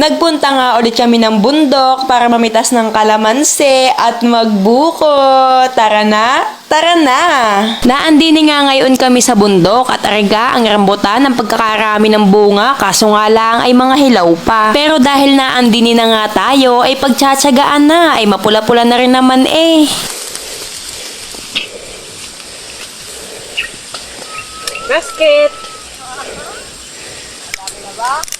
Nagpunta nga ulit kami ng bundok para mamitas ng kalamansi at magbuko. Tara na! Tara na! Naandini nga ngayon kami sa bundok at arga ang rambutan ng pagkakarami ng bunga kaso nga lang ay mga hilaw pa. Pero dahil naandini na nga tayo ay pagtsatsagaan na ay mapula-pula na rin naman eh. Basket! Di na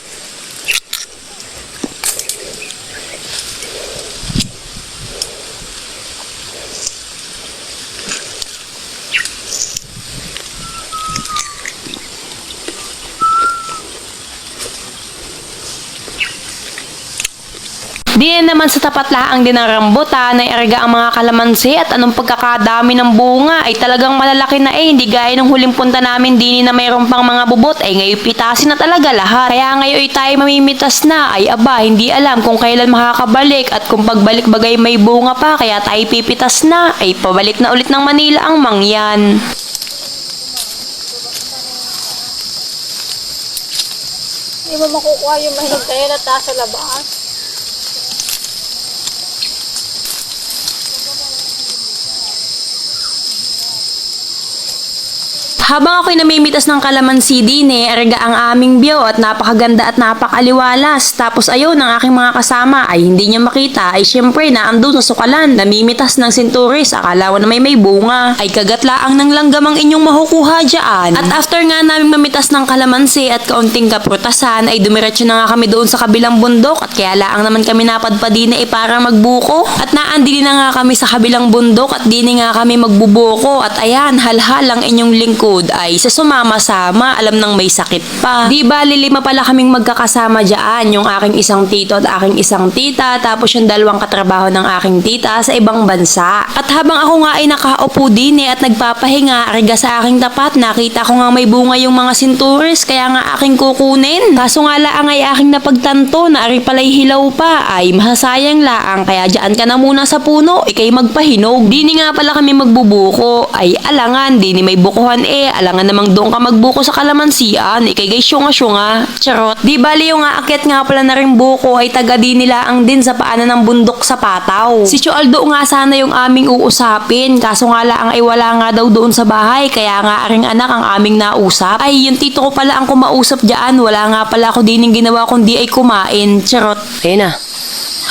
naman sa tapat laang din ng rambutan ay arga ang mga kalamansi at anong pagkakadami ng bunga ay talagang malalaki na eh. Hindi gaya ng huling punta namin dini na mayroon pang mga bubot ay ngayon pitasin na talaga lahat. Kaya ngayon ay tayo mamimitas na ay aba hindi alam kung kailan makakabalik at kung pagbalik bagay may bunga pa kaya tayo pipitas na ay pabalik na ulit ng Manila ang mangyan. Hindi mo makukuha yung mahinog tayo na sa labas. Habang ako'y namimitas ng kalamansi din eh, arga ang aming biyo at napakaganda at napakaliwalas. Tapos ayaw ng aking mga kasama ay hindi niya makita ay syempre naandun sa sukalan, namimitas ng sinturis, akala ko na may may bunga. Ay kagatlaang ng langgam ang inyong makukuha dyan. At after nga namin mamitas ng kalamansi at kaunting kaprutasan ay dumiretso na nga kami doon sa kabilang bundok at kaya laang naman kami napadpadina ay para magbuko. At naandili na nga kami sa kabilang bundok at dini nga kami magbubuko at ayan, halhal ang inyong lingkod ay sa sumama-sama, alam nang may sakit pa. Di ba, lima pala kaming magkakasama dyan, yung aking isang tito at aking isang tita, tapos yung dalawang katrabaho ng aking tita sa ibang bansa. At habang ako nga ay nakaupo din eh at nagpapahinga, ariga sa aking tapat, nakita ko nga may bunga yung mga sinturis, kaya nga aking kukunin. Kaso nga laang ay aking napagtanto na ari pala'y hilaw pa, ay masasayang laang, kaya dyan ka na muna sa puno, ikay magpahinog. Dini nga pala kami magbubuko, ay alangan, dini may bukuhan eh, alangan namang doon ka magbuko sa kalamansian, ikay gay syunga-syunga, charot. Di bali yung aakyat nga pala na rin buko ay taga di nila ang din sa paanan ng bundok sa Pataw. Si Chualdo nga sana yung aming uusapin, kaso nga lang ay wala nga daw doon sa bahay, kaya nga aring anak ang aming nausap. Ay, yung tito ko pala ang kumausap dyan, wala nga pala ako din yung ginawa kundi ay kumain, charot. Ayan na,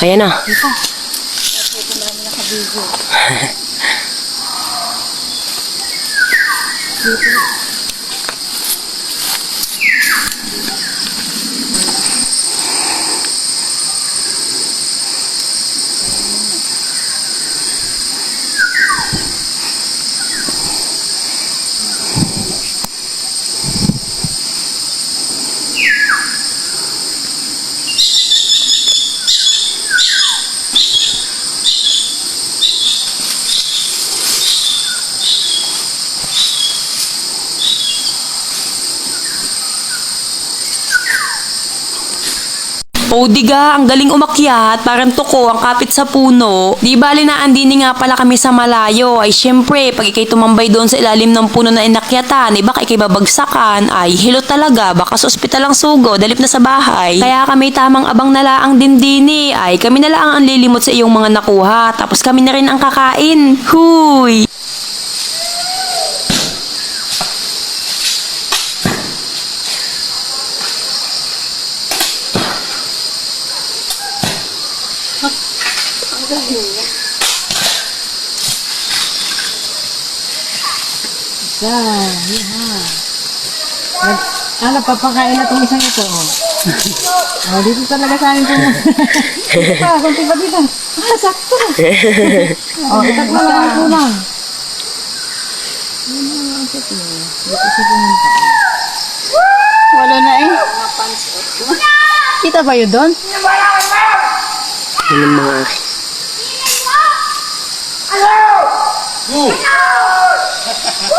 ayan na. 机会。O diga, ang galing umakyat, parang tuko ang kapit sa puno. Di bali na andini nga pala kami sa malayo. Ay syempre, pag ikay tumambay doon sa ilalim ng puno na inakyatan, eh baka ikay babagsakan. Ay, hilo talaga, baka sa ospital ang sugo, dalip na sa bahay. Kaya kami tamang abang nalaang din dini. Ay, kami nalaang ang lilimot sa iyong mga nakuha. Tapos kami na rin ang kakain. Huy! Isa, yeah. Nag, ah, nagpapakain na itong isang ito. Oh. oh, dito talaga sa amin ito. Ah, kunti ba dito? Ah, sakto. oh, itat na lang ang kulang. Wala na eh. Kita ba yun doon? Yan mga Uh!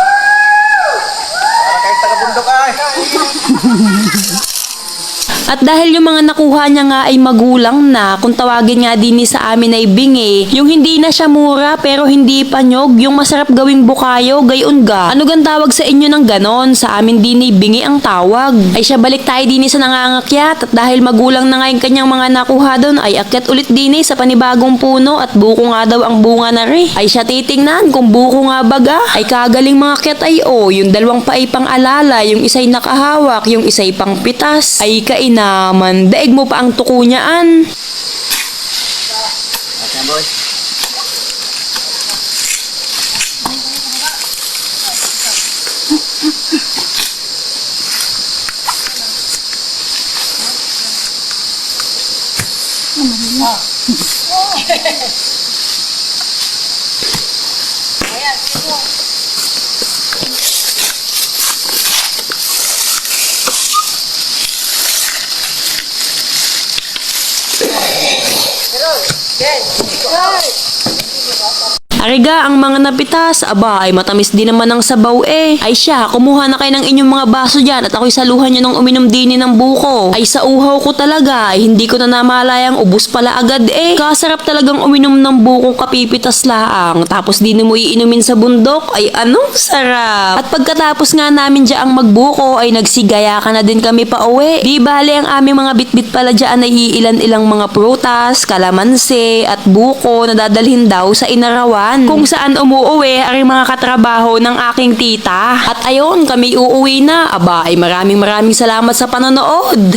At dahil yung mga nakuha niya nga ay magulang na, kung tawagin nga din ni sa amin ay bingi, yung hindi na siya mura pero hindi pa nyog, yung masarap gawing bukayo, gayon ga. Ano gan tawag sa inyo ng ganon? Sa amin din ay bingi ang tawag. Ay siya balik tayo din sa nangangakyat at dahil magulang na nga yung kanyang mga nakuha doon ay akyat ulit din sa panibagong puno at buko nga daw ang bunga na rin. Ay siya titingnan kung buko nga baga ay kagaling mga kyat ay o yung dalawang pa ay pang alala yung isa'y nakahawak yung isa'y pang pitas ay kainaman daig mo pa ang tuko niyaan. Okay. Hey. Ariga, ang mga napitas, aba, ay matamis din naman ng sabaw eh. Ay siya, kumuha na kayo ng inyong mga baso dyan at ako'y saluhan nyo ng uminom dini ng buko. Ay sa uhaw ko talaga, ay hindi ko na namalayang ubus pala agad eh. Kasarap talagang uminom ng buko kapipitas laang. Tapos din mo iinumin sa bundok, ay anong sarap. At pagkatapos nga namin dyan ang magbuko, ay nagsigaya ka na din kami pa uwi. Di bale ang aming mga bitbit pala dyan ay iilan-ilang mga prutas, kalamansi, at buko na dadalhin daw sa inarawan kung saan umuuwi ang mga katrabaho ng aking tita. At ayon, kami uuwi na. Aba, ay maraming maraming salamat sa panonood.